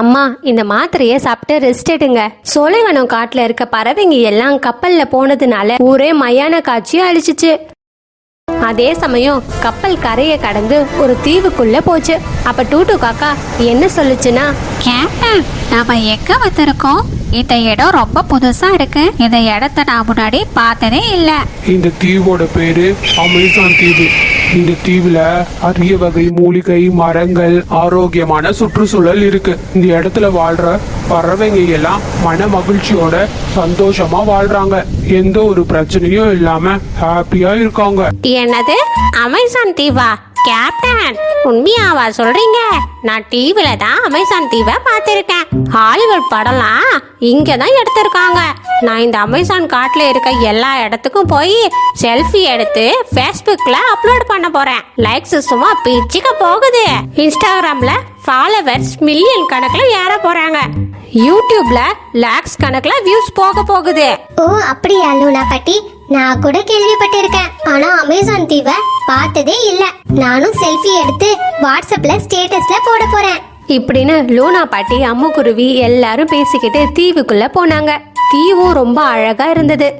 அம்மா இந்த மாத்திரையை சாப்பிட்டு ரெஸ்ட் எடுங்க. சோலைவனம் காட்டுல இருக்க பறவைங்க எல்லாம் கப்பல்ல போனதுனால ஊரே மயான காட்சி அழிச்சிச்சு அதே சமயம் கப்பல் கரையை கடந்து ஒரு தீவுக்குள்ள போச்சு. அப்ப டூட்டு காக்கா என்ன சொல்லுச்சுன்னா கேப்டன் நாம எங்க வந்திருக்கோம்? இந்த இடம் ரொம்ப புதுசா இருக்கு. இந்த இடத்த நான் முன்னாடி பார்த்ததே இல்ல. இந்த தீவோட பேரு அமேசான் தீவு. இந்த தீவுல அரிய வகை மூலிகை மரங்கள் ஆரோக்கியமான சுற்றுச்சூழல் இருக்கு. இந்த இடத்துல வாழ்ற பறவைங்க எல்லாம் மன மகிழ்ச்சியோட சந்தோஷமா வாழ்றாங்க. எந்த ஒரு பிரச்சனையும் இல்லாம ஹாப்பியா இருக்காங்க. என்னது? அமேசான் தீவா? கேப்டன் உண்மையாவா சொல்றீங்க? நான் டிவில தான் அமேசான் தீவை பார்த்துருக்கேன். ஹாலிவுட் படம்லாம் இங்கே தான் எடுத்திருக்காங்க. நான் இந்த அமேசான் காட்டில் இருக்க எல்லா இடத்துக்கும் போய் செல்ஃபி எடுத்து ஃபேஸ்புக்கில் அப்லோட் பண்ண போகிறேன் லைக்ஸ் சும்மா பிச்சுக்க போகுது. இன்ஸ்டாகிராமில் ஃபாலோவர்ஸ் மில்லியன் கணக்கில் ஏற போகிறாங்க யூடியூப்ல லேக்ஸ் கணக்குல வியூஸ் போக போகுது. ஓ அப்படியா லூனா பாட்டி? நான் கூட கேள்விப்பட்டிருக்கேன். ஆனா அமேசான் தீவை பார்த்ததே இல்ல. நானும் செல்ஃபி எடுத்து வாட்ஸ்அப்ல ஸ்டேட்டஸ்ல போட போறேன். இப்படின்னு லூனா பாட்டி அம்முக்குருவி எல்லாரும் பேசிக்கிட்டு தீவுக்குள்ள போனாங்க. தீவும் ரொம்ப அழகா இருந்தது.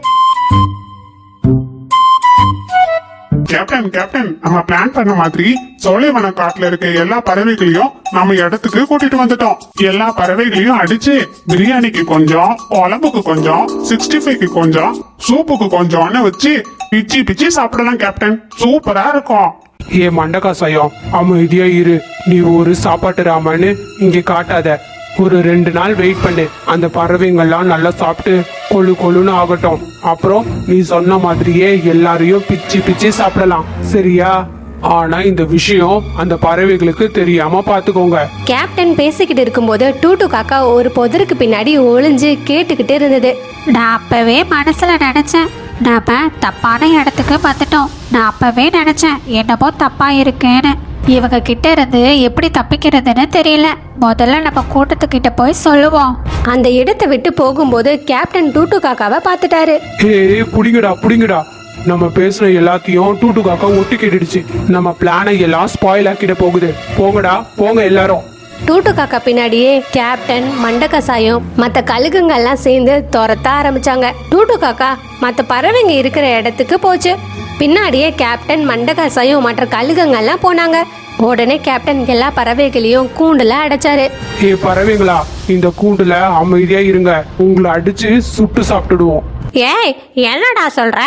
கேப்டன் கேப்டன் நம்ம பிளான் பண்ண மாதிரி சோலைவன காட்டுல இருக்க எல்லா பறவைகளையும் நம்ம இடத்துக்கு கூட்டிட்டு வந்துட்டோம். எல்லா பறவைகளையும் அடிச்சு பிரியாணிக்கு கொஞ்சம் குழம்புக்கு கொஞ்சம் சிக்ஸ்டி ஃபைவ்க்கு கொஞ்சம் சூப்புக்கு கொஞ்சம்னு வச்சு பிச்சி பிச்சி சாப்பிடலாம் கேப்டன். சூப்பரா இருக்கும். ஏ மண்டகாசாயம் அமைதியா இரு. நீ ஒரு சாப்பாட்டு ராமன்னு இங்க காட்டாத. ஒரு ரெண்டு நாள் வெயிட் பண்ணு. அந்த பறவைங்கள்லாம் நல்லா சாப்பிட்டு கொழு கொழுன்னு ஆகட்டும். அப்புறம் நீ சொன்ன மாதிரியே எல்லாரையும் பிச்சு பிச்சு சாப்பிடலாம். சரியா? ஆனா இந்த விஷயம் அந்த பறவைகளுக்கு தெரியாம பாத்துக்கோங்க. கேப்டன் பேசிக்கிட்டு இருக்கும்போது டூட்டு காக்கா ஒரு புதருக்கு பின்னாடி ஒளிஞ்சு கேட்டுக்கிட்டு இருந்தது. நான் அப்பவே மனசுல நினைச்சேன். நாம தப்பான இடத்துக்கு வந்துட்டோம். நான் அப்பவே நினைச்சேன் என்னமோ தப்பா இருக்கேன்னு. இவங்க கிட்ட இருந்து எப்படி தப்பிக்கிறதுன்னு தெரியல. முதல்ல நம்ம கூட்டத்துக்கிட்ட போய் சொல்லுவோம். அந்த இடத்தை விட்டு போகும்போது கேப்டன் டூட்டு காக்காவை பார்த்துட்டாரு. ஏ புடிங்கடா புடிங்கடா. நம்ம பேசுன எல்லாத்தையும் டூட்டு காக்கா ஒட்டு கேட்டுடுச்சு. நம்ம பிளானை எல்லாம் ஸ்பாயில் ஆக்கிட போகுது. போங்கடா போங்க எல்லாரும். டூட்டு காக்கா பின்னாடியே கேப்டன் மண்டக்கசாயம் மற்ற கழுகுங்கெல்லாம் சேர்ந்து துரத்த ஆரம்பிச்சாங்க. டூட்டு காக்கா மற்ற பறவைங்க இருக்கிற இடத்துக்கு போச்சு. பின்னாடியே கேப்டன் மண்டக்கசாயம் மற்ற கழுகுங்கெல்லாம் போனாங்க. உடனே கேப்டன் எல்லா பறவைகளையும் கூண்டுல அடைச்சாரு. ஏ பறவைங்களா இந்த கூண்டுல அமைதியா இருங்க. உங்களை அடிச்சு சுட்டு சாப்பிட்டுடுவோம். ஏய் என்னடா சொல்ற?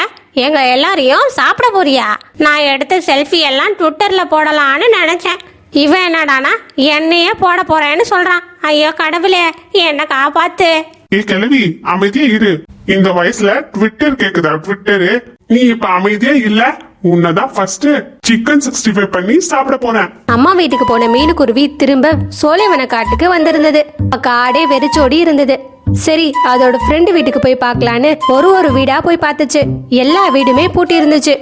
எங்க எல்லாரையும் சாப்பிட போறியா? நான் எடுத்த செல்ஃபி எல்லாம் ட்விட்டர்ல போடலான்னு நினைச்சேன். இவன் என்னடானா? என்னையே போட போறேன்னு சொல்றான். ஐயோ கடவுளே என்ன காப்பாத்து. ஏ கிழவி அமைதியா இரு. இந்த வயசுல ட்விட்டர் கேக்குதா? ட்விட்டரு நீ இப்ப அமைதியா இல்ல? உன்னதான் ஃபர்ஸ்ட் சிக்கன் சிக்ஸ்டி ஃபைவ் பண்ணி சாப்பிட போறேன் அம்மா வீட்டுக்கு போன மீனுக்குருவி திரும்ப சோலைவன காட்டுக்கு வந்திருந்தது. காடே வெறிச்சோடி இருந்தது. சரி அதோட ஃப்ரெண்டு வீட்டுக்கு போய் பார்க்கலான்னு ஒரு ஒரு வீடா போய் பார்த்துச்சு. எல்லா வீடுமே பூட்டி இருந்துச்சு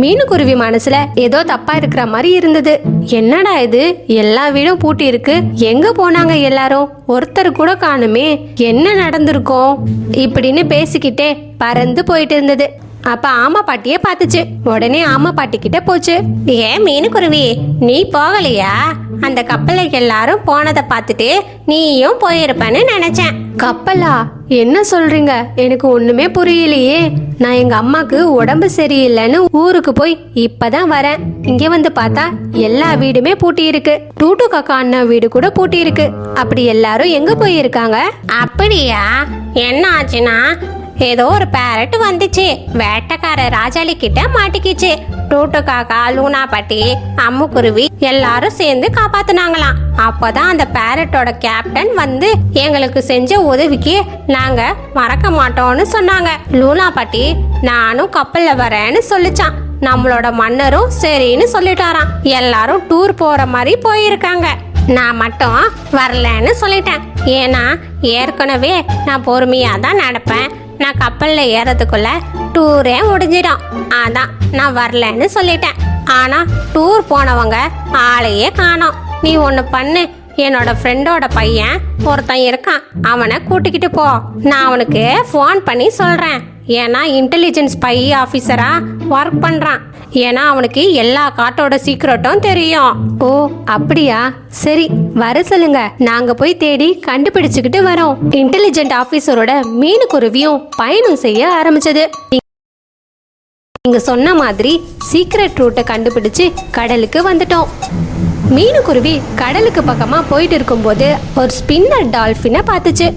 மீனுக்குருவி மனசுல ஏதோ தப்பா இருக்கிற மாதிரி இருந்தது. என்னடா இது? எல்லா வீடும் பூட்டி இருக்கு. எங்க போனாங்க எல்லாரும்? ஒருத்தர் கூட காணுமே. என்ன நடந்திருக்கும்? இப்படின்னு பேசிக்கிட்டே பறந்து போயிட்டு இருந்தது. அப்ப ஆமா பாட்டியே பார்த்துச்சு. உடனே ஆமா பாட்டி கிட்ட போச்சு. ஏன் மீனுக்குருவி நீ போகலையா? அந்த கப்பலை எல்லாரும் போனதை பார்த்துட்டு நீயும் போயிருப்பேன்னு நினைச்சேன். கப்பலா? என்ன சொல்றீங்க? எனக்கு ஒண்ணுமே புரியலையே. நான் எங்க அம்மாக்கு உடம்பு சரியில்லைன்னு ஊருக்கு போய் இப்பதான் வரேன். இங்க வந்து பார்த்தா எல்லா வீடுமே பூட்டி இருக்கு டூட்டு காக்கா அண்ணா வீடு கூட பூட்டி இருக்கு அப்படி எல்லாரும் எங்க போயிருக்காங்க? அப்படியா? என்ன ஆச்சுன்னா ஏதோ ஒரு பேரட் வந்துச்சு. வேட்டைக்கார ராஜாளி கிட்ட மாட்டிக்கிச்சு. டூட்டு காக்கா லூனா பாட்டி அம்முக்குருவி எல்லாரும் சேர்ந்து காப்பாத்துனாங்களாம். அப்போதான் அந்த பேரட்டோட கேப்டன் வந்து எங்களுக்கு செஞ்ச உதவிக்கு நாங்க மறக்க மாட்டோம்னு சொன்னாங்க. லூனா பாட்டி நானும் கப்பல்ல வரேன்னு சொல்லிச்சான். நம்மளோட மன்னரும் சரின்னு சொல்லிட்டாராம். எல்லாரும் டூர் போற மாதிரி போயிருக்காங்க. நான் மட்டும் வரலன்னு சொல்லிட்டேன். ஏன்னா ஏற்கனவே நான் பொறுமையா தான் நடப்பேன். நான் கப்பலில் ஏறதுக்குள்ள டூரே முடிஞ்சிடும். அதான் நான் வரலன்னு சொல்லிட்டேன். ஆனால் டூர் போனவங்க ஆளையே காணோம். நீ ஒன்று பண்ணு. என்னோட ஃப்ரெண்டோட பையன் ஒருத்தன் இருக்கான். அவனை கூட்டிக்கிட்டு போ. நான் அவனுக்கு ஃபோன் பண்ணி சொல்கிறேன் ஏன்னா இன்டெலிஜென்ஸ் பை ஆஃபீஸராக ஒர்க் பண்ணுறான் ஏன்னா அவனுக்கு எல்லா காட்டோட சீக்கிரட்டும் தெரியும். ஓ அப்படியா? சரி வர சொல்லுங்க. நாங்க போய் தேடி கண்டுபிடிச்சுக்கிட்டு வரோம். இன்டெலிஜென்ட் ஆபீசரோட மீனுக்குருவியும் பயணம் செய்ய ஆரம்பிச்சது. நீங்க சொன்ன மாதிரி சீக்ரெட் ரூட்டை கண்டுபிடிச்சு கடலுக்கு வந்துட்டோம். மீனுக்குருவி கடலுக்கு பக்கமா போயிட்டு இருக்கும்போது ஒரு ஸ்பின்னர் டால்ஃபினை பார்த்துச்சு.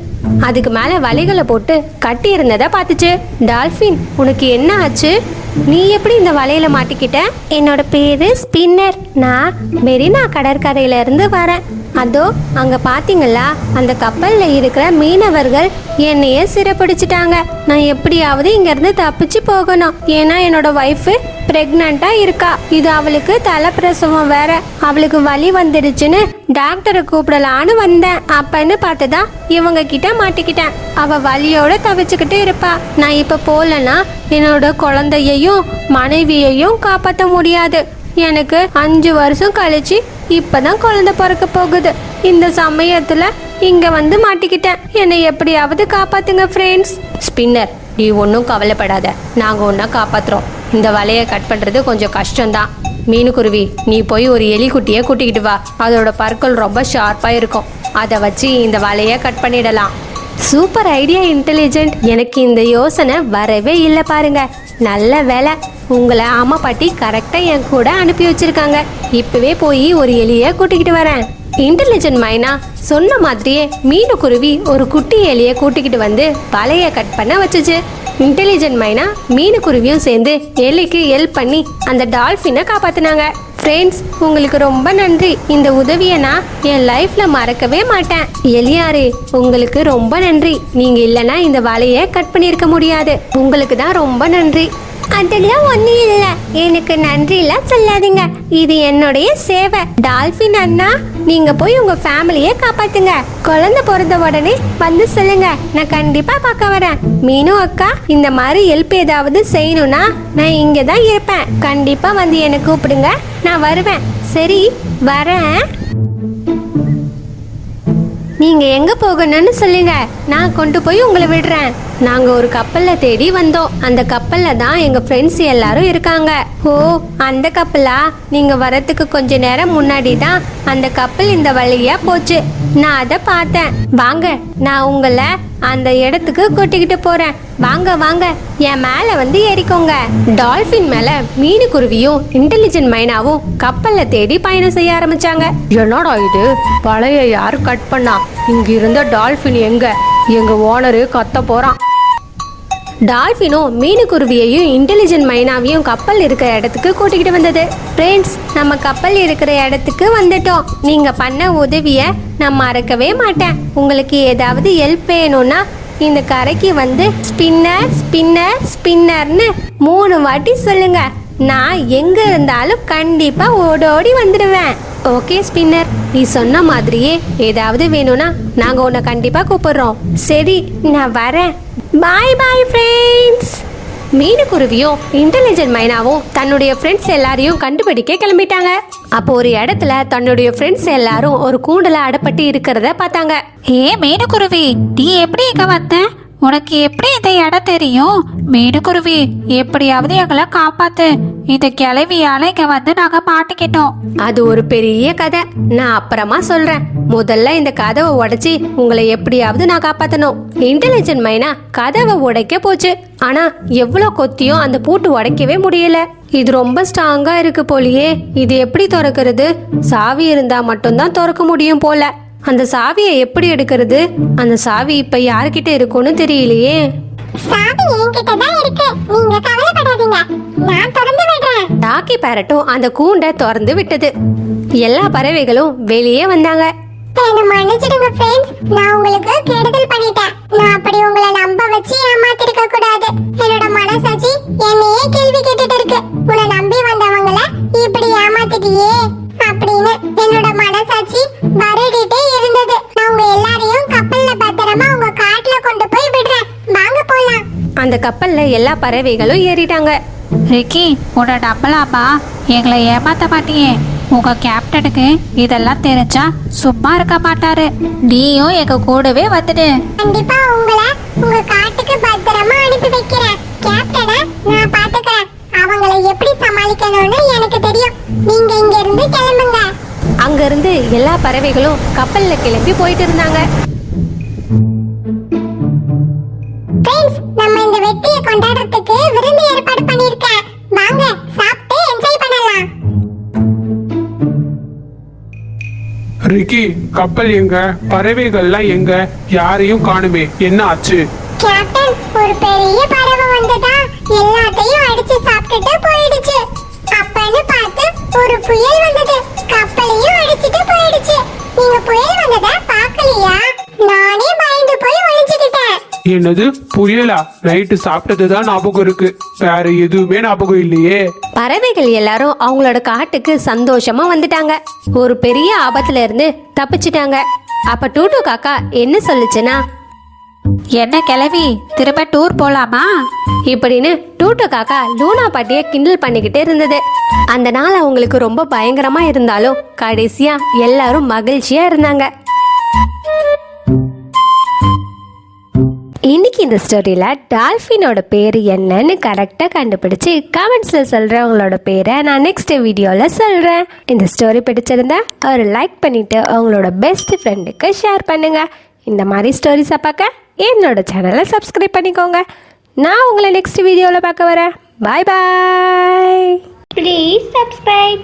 அதுக்கு மேல வலைகளை போட்டு கட்டி இருந்ததை பார்த்துச்சு. டால்ஃபின் உனக்கு என்ன ஆச்சு? நீ எப்படி இந்த வலையில மாட்டிக்கிட்ட? என்னோட பேரு ஸ்பின்னர். நான் மெரினா கடற்கரையில இருந்து வரேன். அதோ அங்க பாத்தீங்களா? அந்த கப்பல்ல இருக்கிற மீனவர்கள் என்னையே சிறப்பிடிச்சிட்டாங்க. நான் எப்படியாவது இங்க இருந்து தப்பிச்சு போகணும். ஏன்னா என்னோட ஒய்ஃபு பிரெக்னண்டா இருக்கா. இது அவளுக்கு தலைப்பிரசவம் வேற. அவளுக்கு வலி வந்துடுச்சுன்னு டாக்டரை கூப்பிடலான்னு வந்தேன். அப்பன்னு பார்த்துதான் இவங்க கிட்ட மாட்டிக்கிட்டேன். அவ வலியோட தவிச்சுக்கிட்டு இருப்பா. நான் இப்ப போலன்னா என்னோட குழந்தையையும் மனைவியையும் காப்பாற்ற முடியாது. எனக்கு அஞ்சு வருஷம் கழிச்சு இப்பதான் குழந்தை பிறக்க போகுது. இந்த சமயத்துல இங்க வந்து மாட்டிக்கிட்டேன். என்னை எப்படியாவது காப்பாத்துங்க ஃப்ரெண்ட்ஸ் ஸ்பின்னர் நீ ஒன்றும் கவலைப்படாத. நாங்க ஒன்றா காப்பாத்துறோம். இந்த வலையை கட் பண்றது கொஞ்சம் கஷ்டம்தான். மீனுக்குருவி நீ போய் ஒரு எலிக்குட்டியை கூட்டிக்கிட்டு வா. அதோட பற்கள் ரொம்ப ஷார்ப்பா இருக்கும். அதை வச்சு இந்த வலையை கட் பண்ணிடலாம். சூப்பர் ஐடியா இன்டெலிஜென்ட் எனக்கு இந்த யோசனை வரவே இல்லை பாருங்க. நல்ல வேலை. உங்களை ஆமா பாட்டி கரெக்டாக என் கூட அனுப்பி வச்சிருக்காங்க. இப்பவே போய் ஒரு எலியை கூட்டிக்கிட்டு வரேன். இன்டெலிஜென்ட் மைனா சொன்ன மாதிரியே மீனுக்குருவி ஒரு குட்டி எலியை கூட்டிக்கிட்டு வந்து வலையை கட் பண்ண வச்சுச்சு. இன்டெலிஜென்ட் மைனா மீனுக்குருவியும் சேர்ந்து எலிக்கு ஹெல்ப் பண்ணி அந்த டால்ஃபினை காப்பாத்தினாங்க. ஃப்ரெண்ட்ஸ் உங்களுக்கு ரொம்ப நன்றி. இந்த உதவியை நான் என் லைஃப்பில் மறக்கவே மாட்டேன். எலியாரு உங்களுக்கு ரொம்ப நன்றி. நீங்கள் இல்லைன்னா இந்த வலையை கட் பண்ணியிருக்க முடியாது. உங்களுக்கு தான் ரொம்ப நன்றி. அதெல்லாம் ஒன்றும் இல்லை. எனக்கு நன்றிலாம் சொல்லாதீங்க. இது என்னுடைய சேவை. டால்ஃபின் அண்ணா நீங்க போய் உங்க ஃபேமிலியை காப்பாத்துங்க. குழந்தை பிறந்த உடனே வந்து சொல்லுங்க. நான் கண்டிப்பா பார்க்க வரேன். மீனு அக்கா இந்த மாதிரி ஹெல்ப் ஏதாவது செய்யணும்னா நான் இங்கே தான் இருப்பேன். கண்டிப்பா வந்து என்னை கூப்பிடுங்க. நான் வருவேன். சரி வரேன். நீங்க எங்க போகணும்னு சொல்லுங்க. நான் கொண்டு போய் உங்களை விடுறேன். நாங்க ஒரு கப்பல்ல தேடி வந்தோம். அந்த கப்பல்ல தான் எங்க ஃப்ரெண்ட்ஸ் எல்லாரும் இருக்காங்க. ஓ அந்த கப்பலா நீங்க வரதுக்கு கொஞ்ச நேரம் முன்னாடி தான் அந்த கப்பல் இந்த வழியா போச்சு. நான் அதை பார்த்தேன். வாங்க நான் உங்களை அந்த இடத்துக்கு கூட்டிக்கிட்டு போறேன். வாங்க வாங்க என் மேல வந்து ஏறிக்கோங்க. டால்பின் மேல மீனுக்குருவியும் இன்டெலிஜென்ட் மைனாவும் கப்பல்ல தேடி பயணம் செய்ய ஆரம்பிச்சாங்க. என்னடா இது? பழைய யாரு கட் பண்ணா? இங்க இருந்த டால்பின் எங்க எங்க ஓனரு கத்த போறான். டால்ஃபினும் மீனுக்குருவியையும் இன்டெலிஜென்ட் மைனாவையும் கப்பல் இருக்கிற இடத்துக்கு கூட்டிக்கிட்டு வந்தது. ஃப்ரெண்ட்ஸ் நம்ம கப்பல் இருக்கிற இடத்துக்கு வந்துட்டோம். நீங்கள் பண்ண உதவியை நான் மறக்கவே மாட்டேன். உங்களுக்கு ஏதாவது ஹெல்ப் வேணும்னா இந்த கரைக்கு வந்து ஸ்பின்னர் ஸ்பின்னர் ஸ்பின்னர்னு மூணு வாட்டி சொல்லுங்க. நான் எங்க இருந்தாலும் கண்டிப்பா ஓடோடி வந்துடுவேன். ஓகே ஸ்பின்னர் நீ சொன்ன மாதிரியே ஏதாவது வேணும்னா நாங்க உன்னை கண்டிப்பா கூப்பிடுறோம். சரி நான் வரேன். பாய் பாய் ஃப்ரெண்ட்ஸ் மீனுக்குருவியும் இன்டெலிஜென்ட் மைனாவும் தன்னுடைய ஃப்ரெண்ட்ஸ் எல்லாரையும் கண்டுபிடிக்க கிளம்பிட்டாங்க. அப்போ ஒரு இடத்துல தன்னுடைய ஃப்ரெண்ட்ஸ் எல்லாரும் ஒரு கூண்டுல அடப்பட்டு இருக்கிறத பார்த்தாங்க. ஏ மீனுக்குருவி நீ எப்படி இங்க வந்தேன் உனக்கு எப்படி இந்த இடம் தெரியும்? மீனுக்குருவி எப்படியாவது எங்களை காப்பாத்து. இந்த கிளவியால இங்க வந்து நாங்க மாட்டிக்கிட்டோம். அது ஒரு பெரிய கதை. நான் அப்புறமா சொல்றேன். முதல்ல இந்த கதவை உடைச்சி உங்களை எப்படியாவது நான் காப்பாத்தணும். இன்டெலிஜென்ட் மைனா கதவை உடைக்க போச்சு. ஆனா எவ்வளோ கொத்தியும் அந்த பூட்டு உடைக்கவே முடியல. இது ரொம்ப ஸ்ட்ராங்கா இருக்கு போலியே. இது எப்படி திறக்கிறது? சாவி இருந்தா மட்டும்தான் திறக்க முடியும் போல. அந்த சாவியை எப்படி எடுக்கிறது? அந்த சாவி இப்ப யார்கிட்ட இருக்கும்னு தெரியலையே. சாவி என்கிட்ட தான் இருக்கு. நீங்க கவலைப்படாதீங்க. நான் திறந்து விடுறேன். டாக்கி பேரட்டும் அந்த கூண்டை திறந்து விட்டது. எல்லா பறவைகளும் வெளியே வந்தாங்க. என்ன மன்னிச்சிடுங்க ஃப்ரெண்ட்ஸ் நான் உங்களுக்கு கெடுதல் பண்ணிட்டேன். நான் அப்படி உங்களை நம்ப வச்சு ஏமாத்திருக்க கப்பல்ல எல்லா பறவைகளும் ஏறிட்டாங்க. ரிக்கி உன்னை நம்பலாமா எங்களை ஏமாத்த மாட்டியே. உங்க கேப்டனுக்கு இதெல்லாம் தெரிஞ்சா சும்மா இருக்க மாட்டாரு. நீயும் எங்க கூடவே வந்துடு. கண்டிப்பா உங்களை உங்க காட்டுக்கு பத்திரமா அனுப்பி வைக்கிறேன். கேப்டனை நான் பாத்துக்கிறேன். அவ அவங்களை எப்படி சமாளிக்கணும்னு எனக்கு தெரியும். நீங்க இங்க இருந்து கிளம்புங்க. அங்கிருந்து எல்லா பறவைகளும் கப்பல்ல கிளம்பி போயிட்டு இருந்தாங்க. கப்பல் எங்க? பறவைகள்லாம் எங்க? யாரையும் காணுமே. என்ன ஆச்சு? கேப்டன் ஒரு பெரிய பறவை வந்ததா. எல்லாத்தையும் அடிச்சு சாப்பிட்டுட்டு போயிடுச்சு. அப்பன்னு பார்த்து ஒரு புயல் என்னது? புயலா நைட்டு சாப்பிட்டதுதான் ஞாபகம் இருக்கு. வேற எதுவுமே ஞாபகம் இல்லையே. பறவைகள் எல்லாரும் அவங்களோட காட்டுக்கு சந்தோஷமா வந்துட்டாங்க. ஒரு பெரிய ஆபத்துல இருந்து தப்பிச்சிட்டாங்க. அப்ப டூட்டு காக்கா என்ன சொல்லுச்சுன்னா என்ன கிளவி திரும்ப டூர் போலாமா? இப்படின்னு டூட்டு காக்கா லூனா பாட்டிய கிண்டல் பண்ணிக்கிட்டே இருந்தது. அந்த நாள் அவங்களுக்கு ரொம்ப பயங்கரமா இருந்தாலும் கடைசியா எல்லாரும் மகிழ்ச்சியா இருந்தாங்க. இன்னைக்கு இந்த ஸ்டோரியில் டால்ஃபினோட பேர் என்னன்னு கரெக்டாக கண்டுபிடிச்சு கமெண்ட்ஸில் சொல்கிறவங்களோட பேரை நான் நெக்ஸ்ட் வீடியோவில் சொல்கிறேன் இந்த ஸ்டோரி பிடிச்சிருந்தா ஒரு லைக் பண்ணிவிட்டு அவங்களோட பெஸ்ட் ஃப்ரெண்டுக்கு ஷேர் பண்ணுங்கள் இந்த மாதிரி ஸ்டோரிஸை பார்க்க என்னோட சேனலை சப்ஸ்கிரைப் பண்ணிக்கோங்க. நான் உங்களை நெக்ஸ்ட் வீடியோவில் பார்க்க வரேன். பாய் பாய் ப்ளீஸ் சப்ஸ்கிரைப்